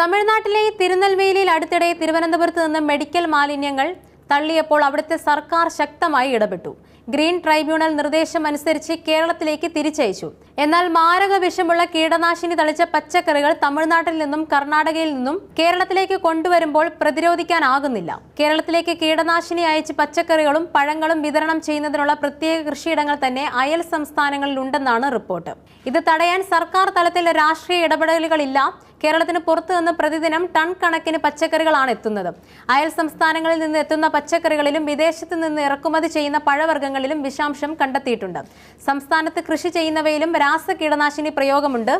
തമിഴ്നാട്ടിലെ തിരുനെൽവേലിയിൽ അടുത്തിടെ തിരുവനന്തപുരത്ത് നിന്ന് മെഡിക്കൽ മാലിന്യങ്ങൾ തള്ളിയപ്പോൾ അവിടുത്തെ സർക്കാർ ശക്തമായി ഇടപെട്ടു. ഗ്രീൻ ട്രൈബ്യൂണൽ നിർദ്ദേശം അനുസരിച്ച് കേരളത്തിലേക്ക് തിരിച്ചയച്ചു. എന്നാൽ മാരക വിഷമുള്ള കീടനാശിനി തളിച്ച പച്ചക്കറികൾ തമിഴ്നാട്ടിൽ നിന്നും കർണാടകയിൽ നിന്നും കേരളത്തിലേക്ക് കൊണ്ടുവരുമ്പോൾ പ്രതിരോധിക്കാനാകുന്നില്ല. കേരളത്തിലേക്ക് കീടനാശിനി അയച്ച് പച്ചക്കറികളും പഴങ്ങളും വിതരണം ചെയ്യുന്നതിനുള്ള പ്രത്യേക കൃഷിയിടങ്ങൾ തന്നെ അയൽ സംസ്ഥാനങ്ങളിലുണ്ടെന്നാണ് റിപ്പോർട്ട്. ഇത് തടയാൻ സർക്കാർ തലത്തിൽ രാഷ്ട്രീയ ഇടപെടലുകളില്ല. കേരളത്തിന് പുറത്തു നിന്ന് പ്രതിദിനം ടൺ കണക്കിന് പച്ചക്കറികളാണ് എത്തുന്നത്. അയൽ സംസ്ഥാനങ്ങളിൽ നിന്ന് എത്തുന്ന പച്ചക്കറികളിലും വിദേശത്ത് നിന്ന് ഇറക്കുമതി ചെയ്യുന്ന പഴവർഗങ്ങളിലും വിഷാംശം കണ്ടെത്തിയിട്ടുണ്ട്. സംസ്ഥാനത്ത് കൃഷി ചെയ്യുന്നവയിലും രാസ കീടനാശിനി പ്രയോഗമുണ്ട്.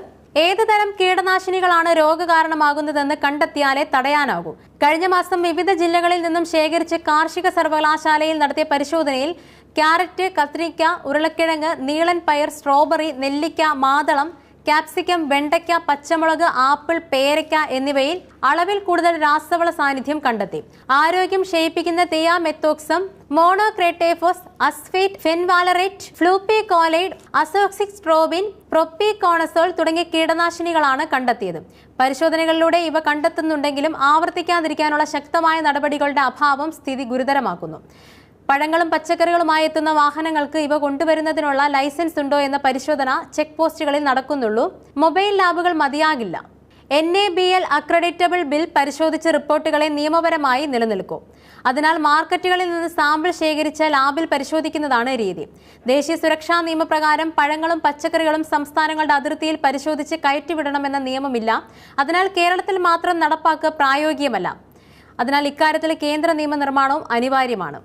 ഏത് തരം കീടനാശിനികളാണ് രോഗകാരണമാകുന്നതെന്ന് കണ്ടെത്തിയാലേ തടയാനാകൂ. കഴിഞ്ഞ മാസം വിവിധ ജില്ലകളിൽ നിന്നും ശേഖരിച്ച് കാർഷിക സർവകലാശാലയിൽ നടത്തിയ പരിശോധനയിൽ ക്യാരറ്റ് കത്രിക്ക ഉരുളക്കിഴങ്ങ് നീളൻ പയർ സ്ട്രോബെറി നെല്ലിക്ക മാതളം ക്യാപ്സിക്കം വെണ്ടയ്ക്ക പച്ചമുളക് ആപ്പിൾ പേരയ്ക്ക എന്നിവയിൽ അളവിൽ കൂടുതൽ രാസവള സാന്നിധ്യം കണ്ടെത്തി. ആരോഗ്യം ക്ഷയിപ്പിക്കുന്ന തിയാമെത്തോക്സം മോണോക്രേട്ടേഫോസ് അസ്ഫേറ്റ് ഫെൻവാലറേറ്റ് ഫ്ലൂപ്പിക്കോലൈഡ് അസോക്സിക് സ്ട്രോബിൻ പ്രൊപ്പിക്കോണസോൾ തുടങ്ങിയ കീടനാശിനികളാണ് കണ്ടെത്തിയത്. പരിശോധനകളിലൂടെ ഇവ കണ്ടെത്തുന്നുണ്ടെങ്കിലും ആവർത്തിക്കാതിരിക്കാനുള്ള ശക്തമായ നടപടികളുടെ അഭാവം സ്ഥിതി ഗുരുതരമാക്കുന്നു. പഴങ്ങളും പച്ചക്കറികളുമായി എത്തുന്ന വാഹനങ്ങൾക്ക് ഇവ കൊണ്ടുവരുന്നതിനുള്ള ലൈസൻസ് ഉണ്ടോ എന്ന പരിശോധന ചെക്ക് പോസ്റ്റുകളിൽ നടക്കുന്നുള്ളൂ. മൊബൈൽ ലാബുകൾ മതിയാകില്ല. N A B L accreditable bill പരിശോധിച്ച റിപ്പോർട്ടുകളെ നിയമപരമായി നിലനിൽക്കും. അതിനാൽ മാർക്കറ്റുകളിൽ നിന്ന് സാമ്പിൾ ശേഖരിച്ച ലാബിൽ പരിശോധിക്കുന്നതാണ് രീതി. ദേശീയ സുരക്ഷാ നിയമപ്രകാരം പഴങ്ങളും പച്ചക്കറികളും സംസ്ഥാനങ്ങളുടെ അതിർത്തിയിൽ പരിശോധിച്ച് കയറ്റിവിടണമെന്ന നിയമമില്ല. അതിനാൽ കേരളത്തിൽ മാത്രം നടപ്പാക്കുക പ്രായോഗികമല്ല. അതിനാൽ ഇക്കാര്യത്തിൽ കേന്ദ്ര നിയമനിർമ്മാണവും അനിവാര്യമാണ്.